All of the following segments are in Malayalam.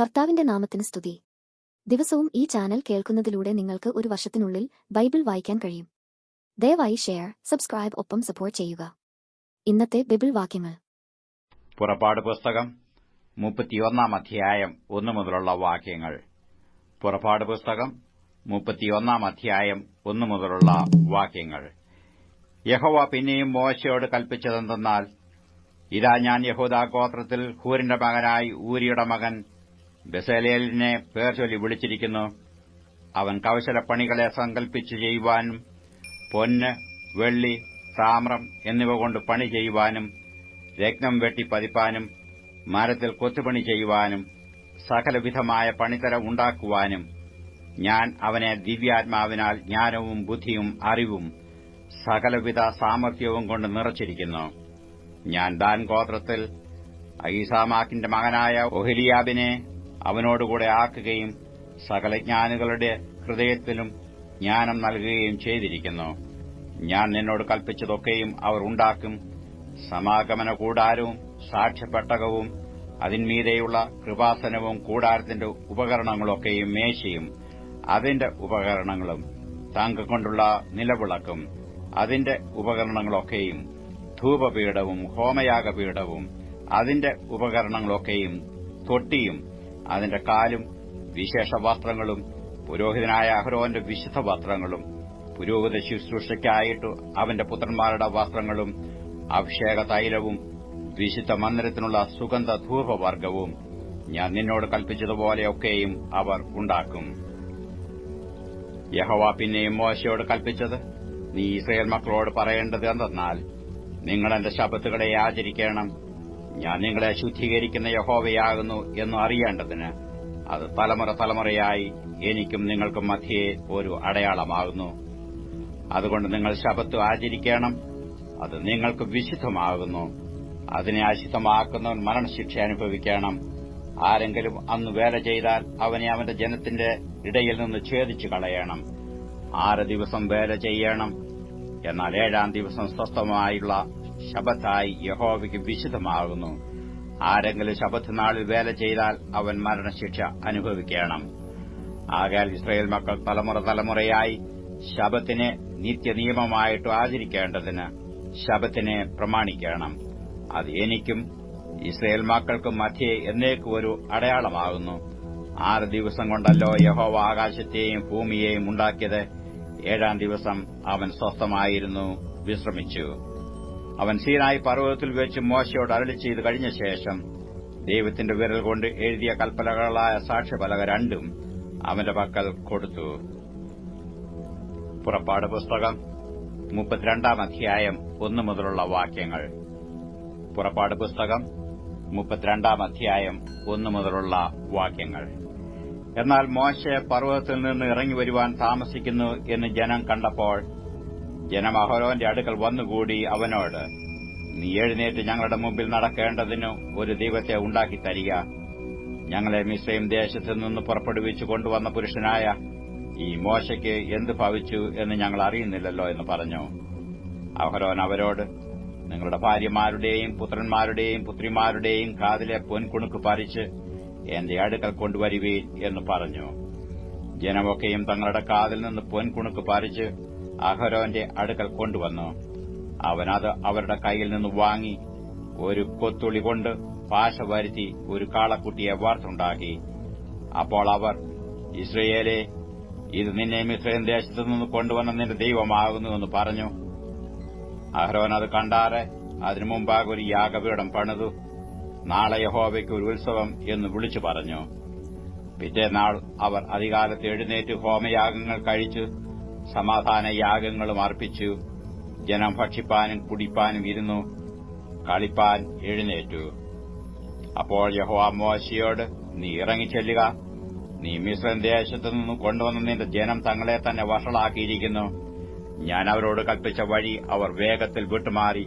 കർത്താവിന്റെ നാമത്തിന് സ്തുതി. ദിവസവും ഈ ചാനൽ കേൾക്കുന്നതിലൂടെ നിങ്ങൾക്ക് ഒരു വർഷത്തിനുള്ളിൽ ബൈബിൾ വായിക്കാൻ കഴിയും. ദയവായി ഷെയർ സബ്സ്ക്രൈബ് ഒപ്പം സപ്പോർട്ട് ചെയ്യുക. ഇന്നത്തെ ബൈബിൾ വാക്യങ്ങൾ. പുറപ്പാട് പുസ്തകം മുപ്പത്തിയൊന്നാം അധ്യായം ഒന്നു മുതലുള്ള വാക്യങ്ങൾ. പുറപ്പാട് പുസ്തകം മുപ്പത്തിയൊന്നാം അധ്യായം ഒന്നു മുതലുള്ള വാക്യങ്ങൾ. യഹോവ പിന്നെയും മോശയോട് കൽപ്പിച്ചതെന്തെന്നാൽ ഇതാ ഞാൻ യഹോദാ ഗോത്രത്തിൽ ഹൂരിന്റെ മകനായി ഊരിയുടെ മകൻ ബസേലേലിനെ പേർ ചൊല്ലി വിളിച്ചിരിക്കുന്നു. അവൻ കൗശലപ്പണികളെ സങ്കൽപ്പിച്ച് ചെയ്യുവാനും പൊന്ന് വെള്ളി താമ്രം എന്നിവ കൊണ്ട് പണി ചെയ്യുവാനും രക്തം വെട്ടി പതിപ്പാനും മരത്തിൽ കൊത്തുപണി ചെയ്യുവാനും സകലവിധമായ പണിത്തര ഉണ്ടാക്കുവാനും ഞാൻ അവനെ ദിവ്യാത്മാവിനാൽ ജ്ഞാനവും ബുദ്ധിയും അറിവും സകലവിധ സാമർഥ്യവും കൊണ്ട് നിറച്ചിരിക്കുന്നു. ഞാൻ ദാൻ ഗോത്രത്തിൽ ഐസാമാക്കിന്റെ മകനായ ഒഹിലിയാബിനെ അവനോടുകൂടെ ആക്കുകയും സകല ജ്ഞാനികളുടെ ഹൃദയത്തിലും ജ്ഞാനം നൽകുകയും ചെയ്തിരിക്കുന്നു. ഞാൻ നിന്നോട് കൽപ്പിച്ചതൊക്കെയും അവർ ഉണ്ടാക്കും. സമാഗമന കൂടാരവും സാക്ഷ്യപ്പെട്ടകവും അതിന്മീതെയുള്ള കൃപാസനവും കൂടാരത്തിന്റെ ഉപകരണങ്ങളൊക്കെയും മേശയും. അതിന്റെ ഉപകരണങ്ങളും തങ്കം കൊണ്ടുള്ള നിലവിളക്കും. അതിന്റെ ഉപകരണങ്ങളൊക്കെയും ധൂപപീഠവും ഹോമയാഗപീഠവും. അതിന്റെ ഉപകരണങ്ങളൊക്കെയും തൊട്ടിയും അതിന്റെ കാലും വിശേഷ വസ്ത്രങ്ങളും പുരോഹിതനായ അഹ്റോന്റെ വിശുദ്ധ വസ്ത്രങ്ങളും പുരോഹിത ശുശ്രൂഷയ്ക്കായിട്ട് അവന്റെ പുത്രന്മാരുടെ വസ്ത്രങ്ങളും അഭിഷേക തൈലവും വിശുദ്ധ മന്ദിരത്തിനുള്ള സുഗന്ധ ധൂപവർഗവും ഞാൻ നിന്നോട് കൽപ്പിച്ചതുപോലെയൊക്കെയും അവർ ഉണ്ടാക്കും. യഹോവ പിന്നെയും മോശയോട് കൽപ്പിച്ചത് നീ ഇസ്രയേൽ മക്കളോട് പറയേണ്ടത് എന്തെന്നാൽ നിങ്ങൾ എന്റെ ശബത്തുകളെ ആചരിക്കണം. ഞാൻ നിങ്ങളെ ശുദ്ധീകരിക്കുന്ന യഹോവയാകുന്നു എന്ന് അറിയേണ്ടതിന് അത് തലമുറ തലമുറയായി എനിക്കും നിങ്ങൾക്കും മധ്യേ ഒരു അടയാളമാകുന്നു. അതുകൊണ്ട് നിങ്ങൾ ശബത്ത് ആചരിക്കണം. അത് നിങ്ങൾക്ക് വിശുദ്ധമാകുന്നു. അതിനെ അശുദ്ധമാക്കുന്നവൻ മരണശിക്ഷ അനുഭവിക്കണം. ആരെങ്കിലും അന്ന് വേല ചെയ്താൽ അവനെ അവന്റെ ജനത്തിന്റെ ഇടയിൽ നിന്ന് ഛേദിച്ചു കളയണം. ആറ് ദിവസം വേല ചെയ്യണം. എന്നാൽ ഏഴാം ദിവസം സ്വസ്ഥമായുള്ള ശബത്തായി യഹോവയ്ക്ക് വിശുദ്ധമാകുന്നു. ആരെങ്കിലും ശബത്ത് നാളിൽ വേല ചെയ്താൽ അവൻ മരണശിക്ഷ അനുഭവിക്കണം. ആകാൽ ഇസ്രയേൽ മക്കൾ തലമുറ തലമുറയായി ശബത്തിനെ നിത്യനിയമമായിട്ട് ആചരിക്കേണ്ടതിന് ശബത്തിനെ പ്രമാണിക്കണം. അത് എനിക്കും ഇസ്രയേൽ മക്കൾക്കും മധ്യേ എന്നേക്കും ഒരു അടയാളമാകുന്നു. ആറ് ദിവസം കൊണ്ടല്ലോ യഹോവ ആകാശത്തെയും ഭൂമിയെയും ഉണ്ടാക്കിയത്. ഏഴാം ദിവസം അവൻ സ്വസ്ഥമായിരുന്നു വിശ്രമിച്ചു. അവൻ സീനായി പർവതത്തിൽ വെച്ച് മോശയോട് അരളി ചെയ്ത് കഴിഞ്ഞ ശേഷം ദൈവത്തിന്റെ വിരൽ കൊണ്ട് എഴുതിയ കൽപ്പലകളായ സാക്ഷ്യപലക രണ്ടും അവന്റെ പക്കൽ കൊടുത്തു. പുറപ്പാട് പുസ്തകം മുപ്പത്തിരണ്ടാം അധ്യായം ഒന്നു മുതലുള്ള വാക്യങ്ങൾ. പുറപ്പാട് പുസ്തകം മുപ്പത്തിരണ്ടാം അധ്യായം ഒന്നു മുതലുള്ള വാക്യങ്ങൾ. എന്നാൽ മോശ പർവതത്തിൽ നിന്ന് ഇറങ്ങി വരുവാൻ താമസിക്കുന്നു എന്ന് ജനം കണ്ടപ്പോൾ ജനം അഹോരോന്റെ അടുക്കൽ വന്നുകൂടി അവനോട് നീ എഴുന്നേറ്റ് ഞങ്ങളുടെ മുമ്പിൽ നടക്കേണ്ടതിന് ഒരു ദൈവത്തെ ഉണ്ടാക്കി തരിക. ഞങ്ങളെ മിശ്രയും ദേശത്ത് നിന്ന് പുറപ്പെടുവിച്ചു കൊണ്ടുവന്ന പുരുഷനായ ഈ മോശയ്ക്ക് എന്ത് ഭവിച്ചു എന്ന് ഞങ്ങൾ അറിയുന്നില്ലല്ലോ എന്ന് പറഞ്ഞു. അഹരോൻ അവരോട് നിങ്ങളുടെ ഭാര്യമാരുടെയും പുത്രന്മാരുടെയും പുത്രിമാരുടെയും കാതിലെ പൊൻകുണുക്ക് പറിച്ച് എന്റെ അടുക്കൽ കൊണ്ടുവരുവീൻ എന്ന് പറഞ്ഞു. ജനമൊക്കെയും തങ്ങളുടെ കാതിൽ നിന്ന് പൊൻകുണുക്ക് പറിച്ച് അഹരോന്റെ അടുക്കൽ കൊണ്ടുവന്നു. അവനത് അവരുടെ കയ്യിൽ നിന്ന് വാങ്ങി ഒരു കൊത്തുളി കൊണ്ട് പാശ വരുത്തി ഒരു കാളക്കുട്ടിയെ വാർത്തുണ്ടാക്കി. അപ്പോൾ അവർ ഇസ്രയേലെ ഇത് നിന്നെ മിശ്രയും ദേശത്തു നിന്ന് കൊണ്ടുവന്ന നിന്റെ ദൈവമാകുന്നുവെന്ന് പറഞ്ഞു. അഹരോൻ അത് കണ്ടാറെ അതിനു മുമ്പാകെ ഒരു യാഗപീഠം പണിതു. നാളെ യഹോവയ്ക്ക് ഒരു ഉത്സവം എന്ന് വിളിച്ചു പറഞ്ഞു. പിറ്റേനാൾ അവർ അധികാലത്ത് എഴുന്നേറ്റ് ഹോമയാഗങ്ങൾ കഴിച്ചു സമാധാന യാഗങ്ങളും അർപ്പിച്ചു. ജനം ഭക്ഷിപ്പാനും കുടിപ്പാനും ഇരുന്നു. കളിപ്പാൻ എഴുന്നേറ്റു. അപ്പോൾ യഹോവ മോശയോട് നീ ഇറങ്ങിച്ചെല്ലുക നീ മിശ്രൻ ദേശത്തു നിന്നും കൊണ്ടുവന്ന നിന്റെ ജനം തങ്ങളെ തന്നെ വഷളാക്കിയിരിക്കുന്നു. ഞാൻ അവരോട് കൽപ്പിച്ച വഴി അവർ വേഗത്തിൽ വിട്ടുമാറി.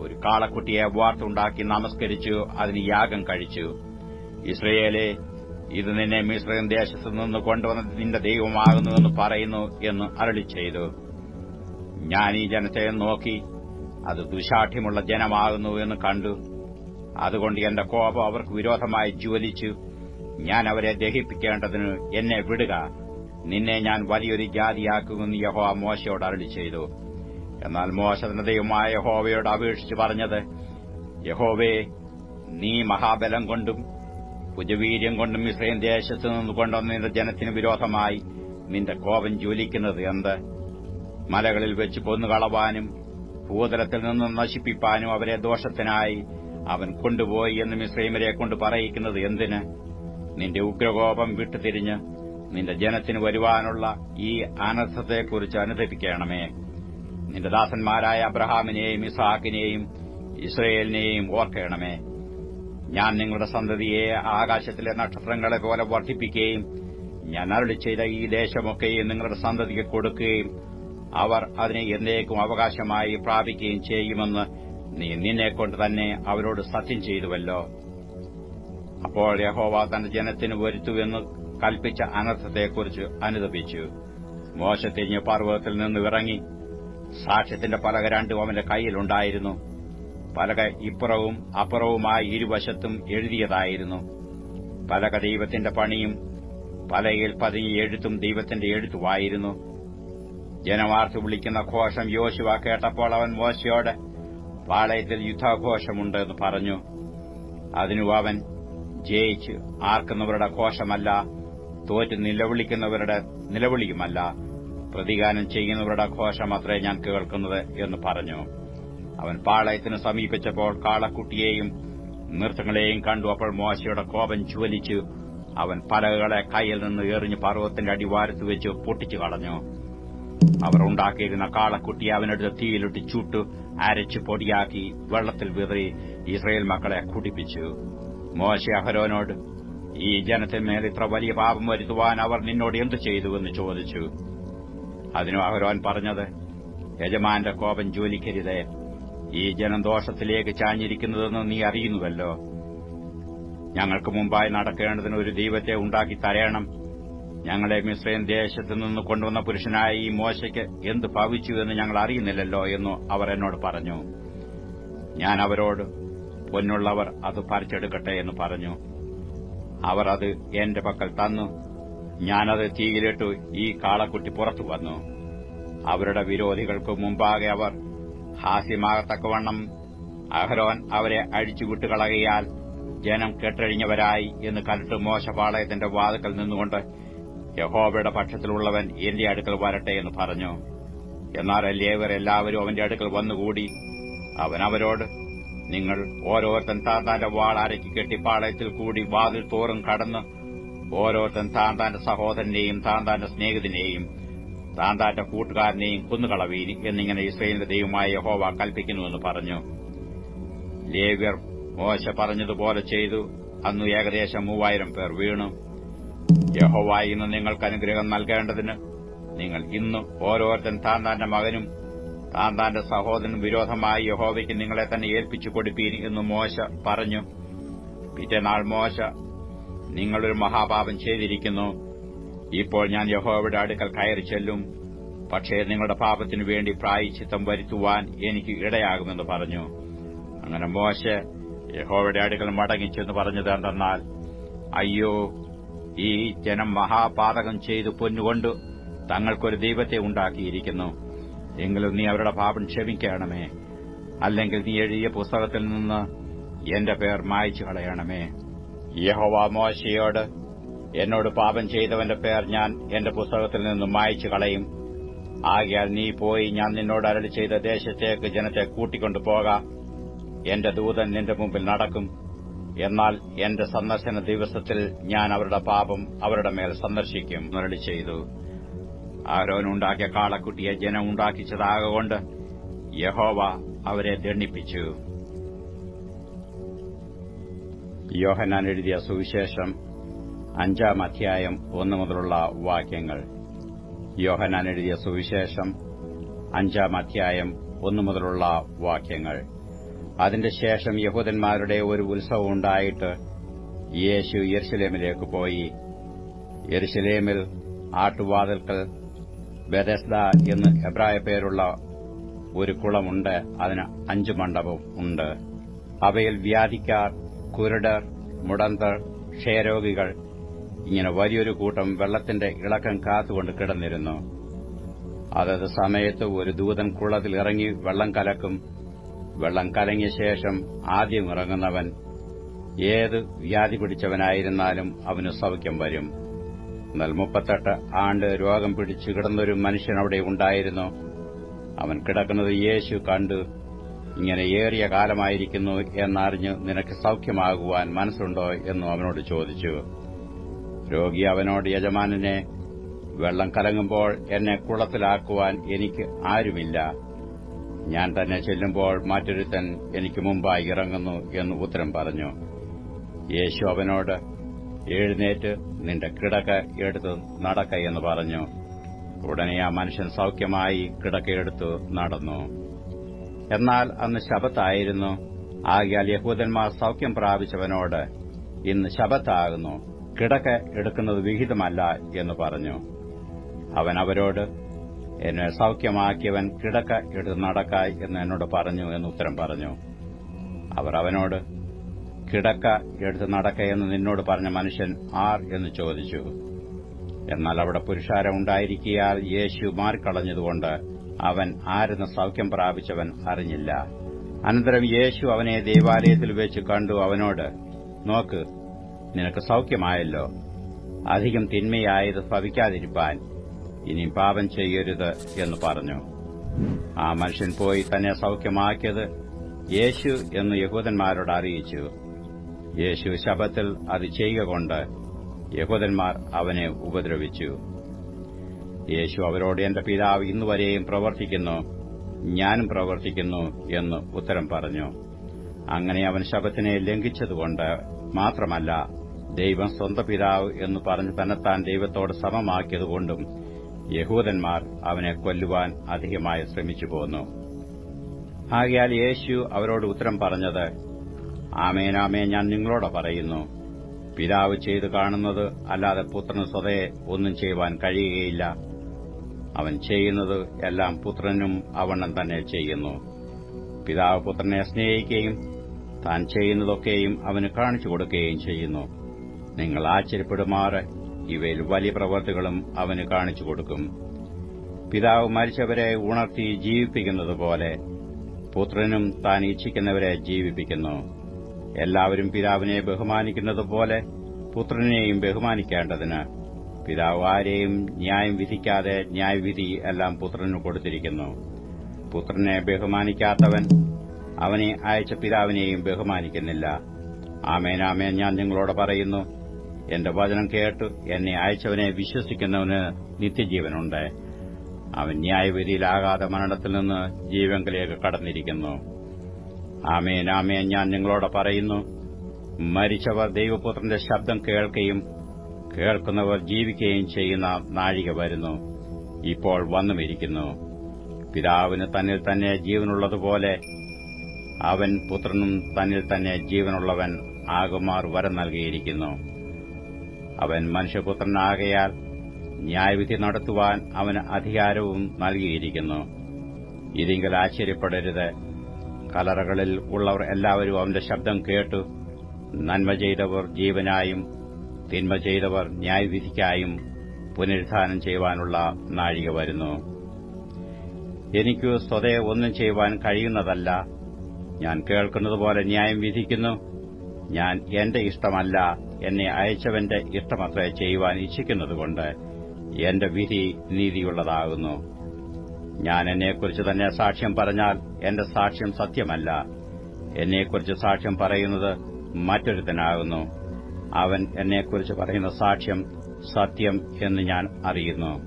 ഒരു കാളക്കുട്ടിയെ വാർത്തുണ്ടാക്കി നമസ്കരിച്ചു. അതിന് യാഗം കഴിച്ചു. ഇസ്രയേലെ ഇത് നിന്നെ മിശ്രൻ ദേശത്തു നിന്ന് കൊണ്ടുവന്ന നിന്റെ ദൈവമാകുന്നുവെന്ന് പറയുന്നു എന്ന് അരളി ചെയ്തു. ഞാൻ ഈ ജനത്തെ നോക്കി അത് ദുശാഠ്യമുള്ള ജനമാകുന്നു എന്ന് കണ്ടു. അതുകൊണ്ട് എന്റെ കോപം അവർക്ക് വിരോധമായി ജ്വലിച്ചു. ഞാൻ അവരെ ദഹിപ്പിക്കേണ്ടതിന് എന്നെ വിടുക. നിന്നെ ഞാൻ വലിയൊരു ജാതിയാക്കുമെന്ന് യഹോ മോശയോട് അരളി ചെയ്തു. എന്നാൽ മോശ ദൈവമായ യഹോവയോട് അപേക്ഷിച്ച് പറഞ്ഞത് യഹോവേ നീ മഹാബലം കൊണ്ടും ഭുജവീര്യം കൊണ്ടും ഇസ്രയേൽ ദേശത്ത് നിന്ന് കൊണ്ടുവന്ന നിന്റെ ജനത്തിന് വിരോധമായി നിന്റെ കോപം ജ്വലിക്കുന്നത് എന്ത്? മലകളിൽ വെച്ച് കൊന്നുകളവാനും ഭൂതലത്തിൽ നിന്ന് നശിപ്പിപ്പാനും അവരെ ദോഷത്തിനായി അവൻ കൊണ്ടുപോയി എന്ന് മിശ്രൈമരെ കൊണ്ട് പറയിക്കുന്നത് എന്തിന്? നിന്റെ ഉഗ്രകോപം വിട്ടുതിരിഞ്ഞ് നിന്റെ ജനത്തിന് വരുവാനുള്ള ഈ അനർത്ഥത്തെക്കുറിച്ച് അനുദപിക്കണമേ. നിന്റെ ദാസന്മാരായ അബ്രഹാമിനെയും ഇസാഖിനെയും ഇസ്രയേലിനെയും ഓർക്കണമേ. ഞാൻ നിങ്ങളുടെ സന്തതിയെ ആകാശത്തിലെ നക്ഷത്രങ്ങളെ പോലെ വർദ്ധിപ്പിക്കുകയും ഞാൻ അരുളി ചെയ്ത ഈ ദേശമൊക്കെയും നിങ്ങളുടെ സന്തതിക്ക് കൊടുക്കുകയും അവർ അതിനെ എന്നേക്കും അവകാശമായി പ്രാപിക്കുകയും ചെയ്യുമെന്ന് നീ നിന്നെക്കൊണ്ട് തന്നെ അവരോട് സത്യം ചെയ്തുവല്ലോ. അപ്പോൾ യഹോവ തന്റെ ജനത്തിന് വരുത്തുവെന്ന് കൽപ്പിച്ച അനർത്ഥത്തെക്കുറിച്ച് അനുദപിച്ചു മോശ തിരിഞ്ഞ് പർവതത്തിൽ നിന്ന് ഇറങ്ങി സാക്ഷ്യത്തിന്റെ പലക രണ്ടും അവന്റെ കൈയിലുണ്ടായിരുന്നു പലക ഇപ്പുറവും അപ്പുറവുമായി ഇരുവശത്തും എഴുതിയതായിരുന്നു. പലക ദൈവത്തിന്റെ പണിയും പലയിൽ പതിഞ്ഞ എഴുത്തും ദൈവത്തിന്റെ എഴുത്തുമായിരുന്നു. ജനവാർത്ത് വിളിക്കുന്ന ഘോഷം യോശുവ കേട്ടപ്പോൾ അവൻ മോശയോട് പാളയത്തിൽ യുദ്ധാഘോഷമുണ്ടെന്ന് പറഞ്ഞു. അതിനു അവൻ ജയിച്ച് ആർക്കുന്നവരുടെ ഘോഷമല്ല തോറ്റ് നിലവിളിക്കുന്നവരുടെ നിലവിളിയുമല്ല. പ്രതികാരം ചെയ്യുന്നവരുടെ ഘോഷമത്രേ ഞാൻ കേൾക്കുന്നത് എന്ന് പറഞ്ഞു. അവൻ പാളയത്തിന് സമീപിച്ചപ്പോൾ കാളക്കുട്ടിയെയും നൃത്തങ്ങളെയും കണ്ടു. അപ്പോൾ മോശയുടെ കോപം ജ്വലിച്ചു. അവൻ പലകളെ കയ്യിൽ നിന്ന് എറിഞ്ഞ് പർവതത്തിന്റെ അടിവാരത്ത് വെച്ച് പൊട്ടിച്ചു കളഞ്ഞു. അവർ ഉണ്ടാക്കിയിരുന്ന കാളക്കുട്ടിയെ അവനെടുത്ത് തീയിലിട്ട് ചുട്ടു അരച്ച് പൊടിയാക്കി വെള്ളത്തിൽ വിതറി ഇസ്രയേൽ മക്കളെ കുടിപ്പിച്ചു. മോശ അഹരോനോട് ഈ ജനത്തിന്മേൽ ഇത്ര വലിയ പാപം വരുത്തുവാൻ അവർ നിന്നോട് എന്തു ചെയ്തുവെന്ന് ചോദിച്ചു. അതിനു അഹരോൻ പറഞ്ഞത് യജമാന്റെ കോപം ജോലിക്കരുതേ ഈ ജനം ദോഷത്തിലേക്ക് ചാഞ്ഞിരിക്കുന്നതെന്ന് നീ അറിയുന്നുവല്ലോ. ഞങ്ങൾക്ക് മുമ്പായി നടക്കേണ്ടതിന് ഒരു ദൈവത്തെ ഉണ്ടാക്കി തരയണം ഞങ്ങളെ മിശ്രയും ദേശത്തു നിന്ന് കൊണ്ടുവന്ന പുരുഷനായ ഈ മോശയ്ക്ക് എന്ത് ഭവിച്ചു എന്ന് ഞങ്ങൾ അറിയുന്നില്ലല്ലോ എന്ന് അവർ എന്നോട് പറഞ്ഞു. ഞാൻ അവരോട് പൊന്നുള്ളവർ അത് പറിച്ചെടുക്കട്ടെ എന്ന് പറഞ്ഞു. അവർ അത് എന്റെ പക്കൽ തന്നു. ഞാനത് തീയിലിട്ടു ഈ കാളക്കുട്ടി പുറത്തു വന്നു. അവരുടെ വിരോധികൾക്ക് മുമ്പാകെ അവർ ഹാസ്യമാകത്തക്കവണ്ണം അഹരോൻ അവരെ അഴിച്ചുവിട്ടുകളകയാൽ ജനം കെട്ടഴിഞ്ഞവരായി എന്ന് കണ്ടിട്ട് മോശപാളയത്തിന്റെ വാതുക്കൽ നിന്നുകൊണ്ട് യഹോബയുടെ പക്ഷത്തിലുള്ളവൻ എന്റെ അടുക്കൽ വരട്ടെ എന്ന് പറഞ്ഞു. എന്നാൽ ലേവർ എല്ലാവരും അവന്റെ അടുക്കൽ വന്നുകൂടി. അവൻ അവരോട് നിങ്ങൾ ഓരോരുത്തൻ താന്താന്റെ വാൾ അരക്കി കെട്ടി പാളയത്തിൽ കൂടി വാതിൽ തോറും കടന്ന് ഓരോരുത്തൻ താന്താന്റെ സഹോദരനെയും താന്താന്റെ സ്നേഹിതനെയും താന്താന്റെ കൂട്ടുകാരനെയും കുന്നുകളവീൻ എന്നിങ്ങനെ ഇസ്രയേലിന്റെ ദൈവമായ യഹോവ കൽപ്പിക്കുന്നുവെന്ന് പറഞ്ഞു. ലേവ്യർ മോശ പറഞ്ഞതുപോലെ ചെയ്തു. അന്ന് ഏകദേശം മൂവായിരം പേർ വീണു. യഹോവായി ഇന്ന് നിങ്ങൾക്ക് അനുഗ്രഹം നൽകേണ്ടതിന് നിങ്ങൾ ഇന്ന് ഓരോരുത്തൻ താന്റെ മകനും താൻ താന്റെ സഹോദരനും വിരോധമായി യഹോവയ്ക്ക് നിങ്ങളെ തന്നെ ഏൽപ്പിച്ചു കൊടുപ്പീൻ എന്ന് മോശ പറഞ്ഞു. പിറ്റേനാൾ മോശ നിങ്ങളൊരു മഹാപാപം ചെയ്തിരിക്കുന്നു. ഇപ്പോൾ ഞാൻ യഹോവയുടെ അടുക്കൽ കയറി ചെല്ലും. പക്ഷേ നിങ്ങളുടെ പാപത്തിനു വേണ്ടി പ്രായച്ചിത്തം വരുത്തുവാൻ എനിക്ക് ഇടയാകുമെന്ന് പറഞ്ഞു. അങ്ങനെ മോശ യഹോവയുടെ അടുക്കൽ മടങ്ങിച്ചെന്ന് പറഞ്ഞത് എന്തെന്നാൽ അയ്യോ ഈ ജനം മഹാപാതകം ചെയ്തു പൊന്നുകൊണ്ട് തങ്ങൾക്കൊരു ദൈവത്തെ ഉണ്ടാക്കിയിരിക്കുന്നു. എങ്കിലും നീ അവരുടെ പാപം ക്ഷമിക്കണമേ. അല്ലെങ്കിൽ നീ എഴുതിയ പുസ്തകത്തിൽ നിന്ന് എന്റെ പേർ മായ്ച്ചു കളയണമേ യഹോവ മോശയോട് എന്നോട് പാപം ചെയ്തവന്റെ പേർ ഞാൻ എന്റെ പുസ്തകത്തിൽ നിന്നും മായച്ചു കളയും. ആകയാൽ നീ പോയി ഞാൻ നിന്നോട് അരളി ചെയ്ത ദേശത്തേക്ക് ജനത്തെ കൂട്ടിക്കൊണ്ടു പോകാം. എന്റെ ദൂതൻ നിന്റെ മുമ്പിൽ നടക്കും. എന്നാൽ എന്റെ സന്ദർശന ദിവസത്തിൽ ഞാൻ അവരുടെ പാപം അവരുടെ മേൽ സന്ദർശിക്കും അരളി ചെയ്തു. ആരോനുണ്ടാക്കിയ കാളക്കുട്ടിയെ ജനം ഉണ്ടാക്കിച്ചതാകൊണ്ട് യഹോവ അവരെ ദണ്ണിപ്പിച്ചു യോഹനാൻ എഴുതിയ സുവിശേഷം അഞ്ചാം അധ്യായം ഒന്നു മുതലുള്ള വാക്യങ്ങൾ. യോഹനാൻ എഴുതിയ സുവിശേഷം അഞ്ചാം അധ്യായം ഒന്നു മുതലുള്ള വാക്യങ്ങൾ. അതിന്റെ ശേഷം യഹൂദന്മാരുടെ ഒരു ഉത്സവം ഉണ്ടായിട്ട് യേശു യെരുശലേമിലേക്ക് പോയി. യെരുശലേമിൽ ആട്ടുവാതിൽക്കൽ ബെദസ്ദ എന്ന് എബ്രായ പേരുള്ള ഒരു കുളമുണ്ട്. അതിന് അഞ്ചു മണ്ഡപം ഉണ്ട്. അവയിൽ വ്യാധിക്കാർ കുരുടർ മുടന്തർ ക്ഷയരോഗികൾ ഇങ്ങനെ വലിയൊരു കൂട്ടം വെള്ളത്തിന്റെ ഇളക്കം കാത്തുകൊണ്ട് കിടന്നിരുന്നു. അതത് സമയത്ത് ഒരു ദൂതൻ കുളത്തിൽ ഇറങ്ങി വെള്ളം കലക്കും. വെള്ളം കലങ്ങിയ ശേഷം ആദ്യം ഇറങ്ങുന്നവൻ ഏത് വ്യാധി പിടിച്ചവനായിരുന്നാലും അവന് സൗഖ്യം വരും. എന്നാൽ മുപ്പത്തെട്ട് ആണ്ട് രോഗം പിടിച്ചു കിടന്നൊരു മനുഷ്യൻ അവിടെ ഉണ്ടായിരുന്നു. അവൻ കിടക്കുന്നത് യേശു കണ്ടു ഇങ്ങനെ ഏറിയ കാലമായിരിക്കുന്നു എന്നറിഞ്ഞ് നിനക്ക് സൗഖ്യമാകുവാൻ മനസ്സുണ്ടോ എന്നും അവനോട് ചോദിച്ചു. രോഗി അവനോട് യജമാനനെ വെള്ളം കലങ്ങുമ്പോൾ എന്നെ കുളത്തിലാക്കുവാൻ എനിക്ക് ആരുമില്ല. ഞാൻ തന്നെ ചെല്ലുമ്പോൾ മറ്റൊരുത്തൻ എനിക്ക് മുമ്പായി ഇറങ്ങുന്നു എന്ന് ഉത്തരം പറഞ്ഞു. യേശു അവനോട് എഴുന്നേറ്റ് നിന്റെ കിടക്ക എടുത്ത് നടക്കയെന്ന് പറഞ്ഞു. ഉടനെ ആ മനുഷ്യൻ സൌഖ്യമായി കിടക്കയെടുത്തു നടന്നു. എന്നാൽ അന്ന് ശബത്തായിരുന്നു ആകിയാൽ യഹൂദന്മാർ സൌഖ്യം പ്രാപിച്ചവനോട് ഇന്ന് ശബത്താകുന്നു കിടക്ക എടുക്കുന്നത് വിഹിതമല്ല എന്ന് പറഞ്ഞു. അവൻ അവരോട് എന്നെ സൌഖ്യമാക്കിയവൻ കിടക്ക എടുത്ത് നടക്കായി എന്ന് എന്നോട് പറഞ്ഞു എന്ന് ഉത്തരം പറഞ്ഞു. അവർ അവനോട് കിടക്ക എടുത്ത് നടക്ക എന്ന് നിന്നോട് പറഞ്ഞ മനുഷ്യൻ ആർ? എന്ന് ചോദിച്ചു. എന്നാൽ അവിടെ പുരുഷാരം ഉണ്ടായിരിക്കാൽ യേശു മാറിക്കളഞ്ഞതുകൊണ്ട് അവൻ ആരെന്ന് സൌഖ്യം പ്രാപിച്ചവൻ അറിഞ്ഞില്ല. അനന്തരം യേശു അവനെ ദേവാലയത്തിൽ വെച്ച് കണ്ടു. അവനോട് നോക്ക് നിനക്ക് സൌഖ്യമായല്ലോ. അധികം തിന്മയായത് ഭവിക്കാതിരിപ്പാൻ ഇനി പാപം ചെയ്യരുത് എന്ന് പറഞ്ഞു. ആ മനുഷ്യൻ പോയി തന്നെ സൌഖ്യമാക്കിയത് യേശു എന്ന് യഹൂദന്മാരോട് അറിയിച്ചു. യേശു ശബത്തിൽ അത് ചെയ്യുക കൊണ്ട് യഹൂദന്മാർ അവനെ ഉപദ്രവിച്ചു. യേശു അവരോട് എന്റെ പിതാവ് ഇന്നുവരെയും പ്രവർത്തിക്കുന്നു ഞാനും പ്രവർത്തിക്കുന്നു എന്ന് ഉത്തരം പറഞ്ഞു. അങ്ങനെ അവൻ ശബത്തിനെ ലംഘിച്ചതുകൊണ്ട് മാത്രമല്ല ദൈവം സ്വന്തം പിതാവ് എന്ന് പറഞ്ഞ് തന്നെത്താൻ ദൈവത്തോട് സമമാക്കിയതുകൊണ്ടും യഹൂദന്മാർ അവനെ കൊല്ലുവാൻ അധികമായി ശ്രമിച്ചു പോന്നു. ആകയാൽ യേശു അവരോട് ഉത്തരം പറഞ്ഞത് ആമേനാമേ ഞാൻ നിങ്ങളോട് പറയുന്നു. പിതാവ് ചെയ്തു കാണുന്നത് അല്ലാതെ പുത്രന് സ്വതയെ ഒന്നും ചെയ്യുവാൻ കഴിയുകയില്ല. അവൻ ചെയ്യുന്നത് എല്ലാം പുത്രനും അവണ്ണം തന്നെ ചെയ്യുന്നു. പിതാവ് പുത്രനെ സ്നേഹിക്കുകയും താൻ ചെയ്യുന്നതൊക്കെയും അവന് കാണിച്ചു കൊടുക്കുകയും ചെയ്യുന്നു. നിങ്ങൾ ആശ്ചര്യപ്പെടുമാറ്. ഇവയിൽ വലിയ പ്രവൃത്തികളും അവന് കാണിച്ചു കൊടുക്കും. പിതാവ് മരിച്ചവരെ ഉണർത്തി ജീവിപ്പിക്കുന്നതുപോലെ പുത്രനും താൻ ഇച്ഛിക്കുന്നവരെ ജീവിപ്പിക്കുന്നു. എല്ലാവരും പിതാവിനെ ബഹുമാനിക്കുന്നതുപോലെ പുത്രനെയും ബഹുമാനിക്കേണ്ടതിന് പിതാവ് ആരെയും ന്യായം വിധിക്കാതെ ന്യായവിധി എല്ലാം പുത്രന് കൊടുത്തിരിക്കുന്നു. പുത്രനെ ബഹുമാനിക്കാത്തവൻ അവനെ അയച്ച പിതാവിനെയും ബഹുമാനിക്കുന്നില്ല. ആമേനാമേൻ ഞാൻ നിങ്ങളോട് പറയുന്നു. എന്റെ വചനം കേട്ട് എന്നെ അയച്ചവനെ വിശ്വസിക്കുന്നവന് നിത്യജീവനുണ്ട്. അവൻ ന്യായവിധിയിലാകാതെ മരണത്തിൽ നിന്ന് ജീവങ്കിലേക്ക് കടന്നിരിക്കുന്നു. ആമേൻ ആമേൻ. ഞാൻ നിങ്ങളോട് പറയുന്നു മരിച്ചവർ ദൈവപുത്രന്റെ ശബ്ദം കേൾക്കുകയും കേൾക്കുന്നവർ ജീവിക്കുകയും ചെയ്യുന്ന നാഴിക വരുന്നു. ഇപ്പോൾ വന്നുമിരിക്കുന്നു പിതാവിന് തന്നിൽ തന്നെ ജീവനുള്ളതുപോലെ അവൻ പുത്രനും തന്നിൽ തന്നെ ജീവനുള്ളവൻ ആകുമാർ വരം നൽകിയിരിക്കുന്നു. അവൻ മനുഷ്യപുത്രനാകയാൽ ന്യായവിധി നടത്തുവാൻ അവന് അധികാരവും നൽകിയിരിക്കുന്നു. ഇതിങ്കിൽ ആശ്ചര്യപ്പെടരുത്. കലറകളിൽ ഉള്ളവർ എല്ലാവരും അവന്റെ ശബ്ദം കേട്ടു. നന്മ ചെയ്തവർ ജീവനായും തിന്മ ചെയ്തവർ ന്യായവിധിക്കായും പുനരുദ്ധാനം ചെയ്യുവാനുള്ള നാഴിക വരുന്നു. എനിക്ക് സ്വതേ ഒന്നും ചെയ്യുവാൻ കഴിയുന്നതല്ല. ഞാൻ കേൾക്കുന്നതുപോലെ ന്യായം വിധിക്കുന്നു. ഞാൻ എന്റെ ഇഷ്ടമല്ല എന്നെ അയച്ചവന്റെ ഇഷ്ടമത്രേ ചെയ്യുവാൻ ഇച്ഛിക്കുന്നതുകൊണ്ട് എന്റെ വിധി നീതിയുള്ളതാകുന്നു. ഞാൻ എന്നെക്കുറിച്ച് തന്നെ സാക്ഷ്യം പറഞ്ഞാൽ എന്റെ സാക്ഷ്യം സത്യമല്ല. എന്നെക്കുറിച്ച് സാക്ഷ്യം പറയുന്നത് മറ്റൊരുത്തനാകുന്നു. അവൻ എന്നെക്കുറിച്ച് പറയുന്ന സാക്ഷ്യം സത്യം എന്ന് ഞാൻ അറിയുന്നു.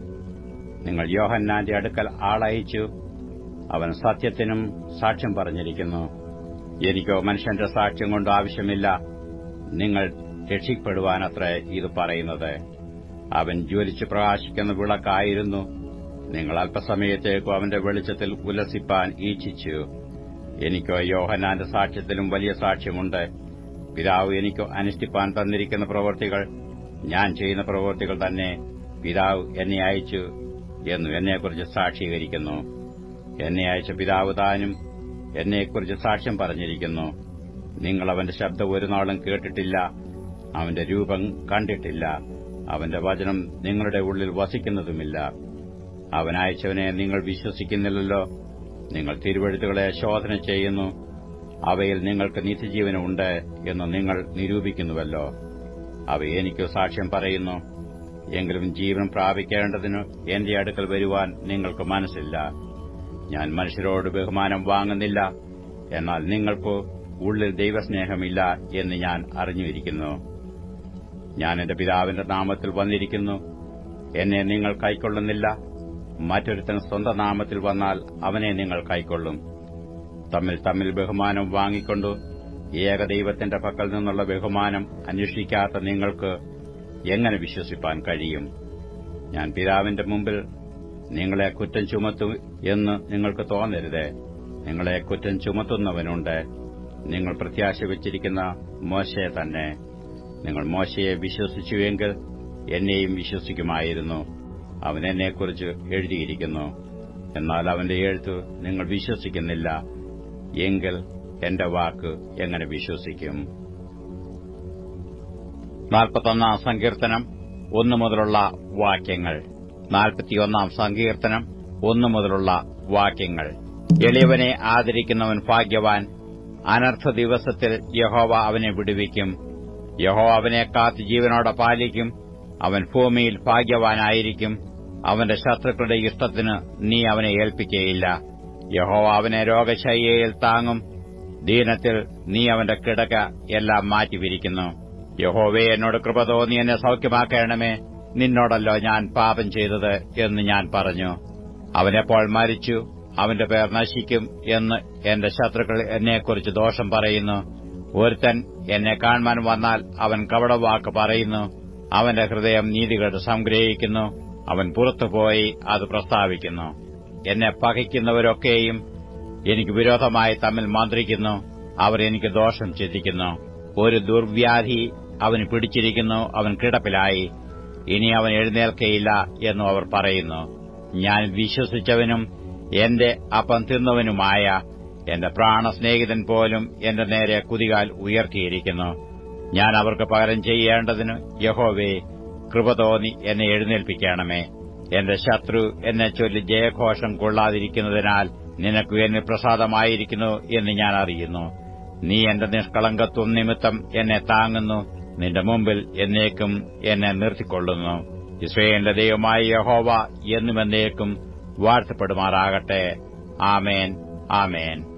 നിങ്ങൾ യോഹന്നാന്റെ അടുക്കൽ ആളയച്ചു. അവൻ സത്യത്തിനും സാക്ഷ്യം പറഞ്ഞിരിക്കുന്നു. എനിക്കോ മനുഷ്യന്റെ സാക്ഷ്യം കൊണ്ട് ആവശ്യമില്ല. നിങ്ങൾ രക്ഷിക്കപ്പെടുവാനത്രേ ഇത് പറയുന്നത്. അവൻ ജ്വലിച്ച് പ്രകാശിക്കുന്ന വിളക്കായിരുന്നു. നിങ്ങൾ അല്പസമയത്തേക്കും അവന്റെ വെളിച്ചത്തിൽ ഉലസിപ്പാൻ ഈച്ഛിച്ചു. എനിക്കോ യോഹനാന്റെ സാക്ഷ്യത്തിലും വലിയ സാക്ഷ്യമുണ്ട്. പിതാവ് എനിക്കോ അനുഷ്ഠിപ്പാൻ തന്നിരിക്കുന്ന പ്രവൃത്തികൾ. ഞാൻ ചെയ്യുന്ന പ്രവൃത്തികൾ തന്നെ പിതാവ് എന്നെ അയച്ചു എന്നു എന്നെക്കുറിച്ച് സാക്ഷീകരിക്കുന്നു. എന്നെ അയച്ച പിതാവ് താനും എന്നെക്കുറിച്ച് സാക്ഷ്യം പറഞ്ഞിരിക്കുന്നു. നിങ്ങൾ അവന്റെ ശബ്ദം ഒരു നാളും കേട്ടിട്ടില്ല. അവന്റെ രൂപം കണ്ടിട്ടില്ല. അവന്റെ വചനം നിങ്ങളുടെ ഉള്ളിൽ വസിക്കുന്നതുമില്ല. അവൻ അയച്ചവനെ നിങ്ങൾ വിശ്വസിക്കുന്നില്ലല്ലോ. നിങ്ങൾ തിരുവഴുത്തുകളെ ശോധന ചെയ്യുന്നു. അവയിൽ നിങ്ങൾക്ക് നിത്യജീവനുണ്ട് എന്ന് നിങ്ങൾ നിരൂപിക്കുന്നുവല്ലോ. അവ എനിക്ക് സാക്ഷ്യം പറയുന്നു. എങ്കിലും ജീവൻ പ്രാപിക്കേണ്ടതിന് എന്റെ അടുക്കൽ വരുവാൻ നിങ്ങൾക്ക് മനസ്സില്ല. ഞാൻ മനുഷ്യരോട് ബഹുമാനം വാങ്ങുന്നില്ല. എന്നാൽ നിങ്ങൾക്ക് ഉള്ളിൽ ദൈവസ്നേഹമില്ല എന്ന് ഞാൻ അറിഞ്ഞിരിക്കുന്നു. ഞാൻ എന്റെ പിതാവിന്റെ നാമത്തിൽ വന്നിരിക്കുന്നു. എന്നെ നിങ്ങൾ കൈക്കൊള്ളുന്നില്ല. മറ്റൊരുത്തൻ സ്വന്തം നാമത്തിൽ വന്നാൽ അവനെ നിങ്ങൾ കൈക്കൊള്ളും. തമ്മിൽ തമ്മിൽ ബഹുമാനം വാങ്ങിക്കൊണ്ടു ഏകദൈവത്തിന്റെ പക്കൽ നിന്നുള്ള ബഹുമാനം അന്വേഷിക്കാത്ത നിങ്ങൾക്ക് എങ്ങനെ വിശ്വസിപ്പാൻ കഴിയും? ഞാൻ പിതാവിന്റെ മുമ്പിൽ നിങ്ങളെ കുറ്റം ചുമത്തു എന്ന് നിങ്ങൾക്ക് തോന്നരുത്. നിങ്ങളെ കുറ്റം ചുമത്തുന്നവനുണ്ട്. നിങ്ങൾ പ്രത്യാശ വച്ചിരിക്കുന്ന മോശയെ തന്നെ. നിങ്ങൾ മോശയെ വിശ്വസിച്ചുവെങ്കിൽ എന്നെയും വിശ്വസിക്കുമായിരുന്നു. അവൻ എന്നെക്കുറിച്ച് എഴുതിയിരിക്കുന്നു. എന്നാൽ അവന്റെ എഴുത്ത് നിങ്ങൾ വിശ്വസിക്കുന്നില്ല. എങ്കിൽ എന്റെ വാക്ക് എങ്ങനെ വിശ്വസിക്കും? നാൽപ്പത്തൊന്നാം സങ്കീർത്തനം ഒന്നു മുതലുള്ള വാക്യങ്ങൾ. നാൽപ്പത്തിയൊന്നാം സങ്കീർത്തനം ഒന്നു മുതലുള്ള വാക്യങ്ങൾ. എളിയവനെ ആദരിക്കുന്നവൻ ഭാഗ്യവാൻ. അനർത്ഥ ദിവസത്തിൽ യഹോവ അവനെ വിടുവിക്കും. യഹോ അവനെ കാത്ത് ജീവനോടെ പാലിക്കും. അവൻ ഭൂമിയിൽ ഭാഗ്യവാനായിരിക്കും. അവന്റെ ശത്രുക്കളുടെ ഇഷ്ടത്തിന് നീ അവനെ ഏൽപ്പിക്കുകയില്ല യഹോവ അവനെ രോഗശയ്യയിൽ താങ്ങും. ദീനത്തിൽ നീ അവന്റെ കിടക്ക എല്ലാം മാറ്റിവിരിക്കുന്നു. യഹോവേ എന്നോട് കൃപ തോന്നി എന്നെ സൌഖ്യമാക്കണമേ. നിന്നോടല്ലോ ഞാൻ പാപം ചെയ്തത് എന്ന് ഞാൻ പറഞ്ഞു. അവനെപ്പോൾ മരിച്ചു അവന്റെ പേർ നശിക്കും എന്ന് എന്റെ ശത്രുക്കൾ എന്നെക്കുറിച്ച് ദോഷം പറയുന്നു. ഒരുത്തൻ എന്നെ കാണുവാൻ വന്നാൽ അവൻ കവടവാക്ക് പറയുന്നു. അവന്റെ ഹൃദയം നീതികേട് സംഗ്രഹിക്കുന്നു. അവൻ പുറത്തുപോയി അത് പ്രസ്താവിക്കുന്നു. എന്നെ പകയ്ക്കുന്നവരൊക്കെയും എനിക്ക് വിരോധമായി തമ്മിൽ മന്ത്രിക്കുന്നു. അവർ എനിക്ക് ദോഷം ചിന്തിക്കുന്നു. ഒരു ദുർവ്യാധി അവന് പിടിച്ചിരിക്കുന്നു. അവൻ കിടപ്പിലായി. ഇനി അവൻ എഴുന്നേൽക്കയില്ല എന്നും അവർ പറയുന്നു. ഞാൻ വിശ്വസിച്ചവനും എന്റെ അപ്പം തിന്നവനുമായ എന്റെ പ്രാണസ്നേഹിതൻ പോലും എന്റെ നേരെ കുതികാൽ ഉയർത്തിയിരിക്കുന്നു. ഞാൻ അവർക്ക് പകരം ചെയ്യേണ്ടതിന് യഹോവേ കൃപ തോന്നി എന്നെ എഴുന്നേൽപ്പിക്കണമേ. എന്റെ ശത്രു എന്നെ ചൊല്ലി ജയഘോഷം കൊള്ളാതിരിക്കുന്നതിനാൽ നിനക്ക് എന്നെ പ്രസാദമായിരിക്കുന്നു എന്ന് ഞാൻ അറിയുന്നു. നീ എന്റെ നിഷ്കളങ്കത്വം നിമിത്തം എന്നെ താങ്ങുന്നു. നിന്റെ മുമ്പിൽ എന്നേക്കും എന്നെ നിർത്തിക്കൊള്ളുന്നു. ഇസ്രയേലിന്റെ ദൈവമായ യഹോവ എന്നുമെന്നേക്കും വാഴ്ത്തപ്പെടുമാറാകട്ടെ. ആമേൻ ആമേൻ.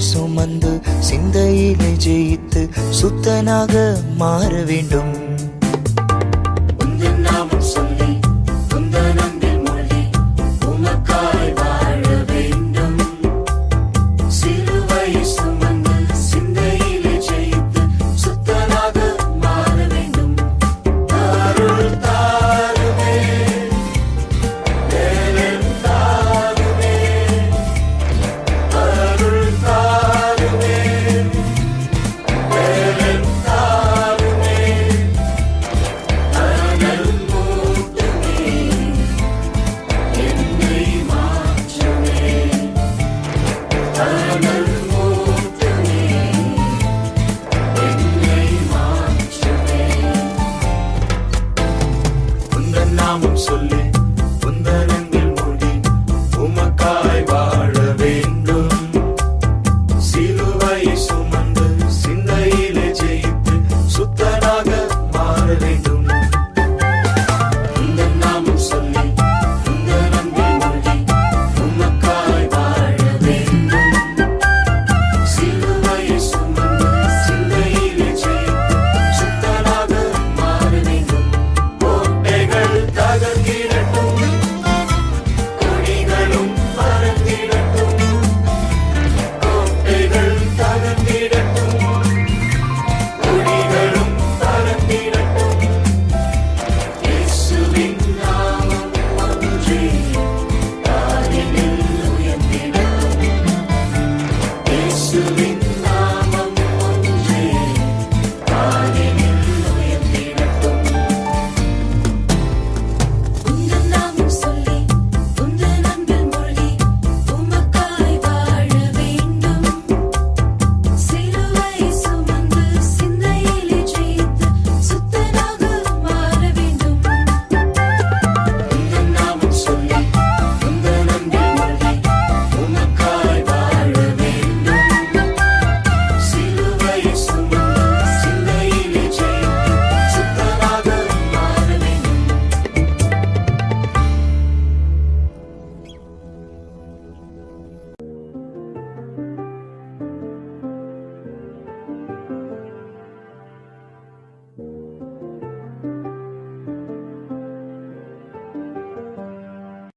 சுமந்து சிந்தையிலே ஜெயித்து சுத்தனாக மாற வேண்டும்.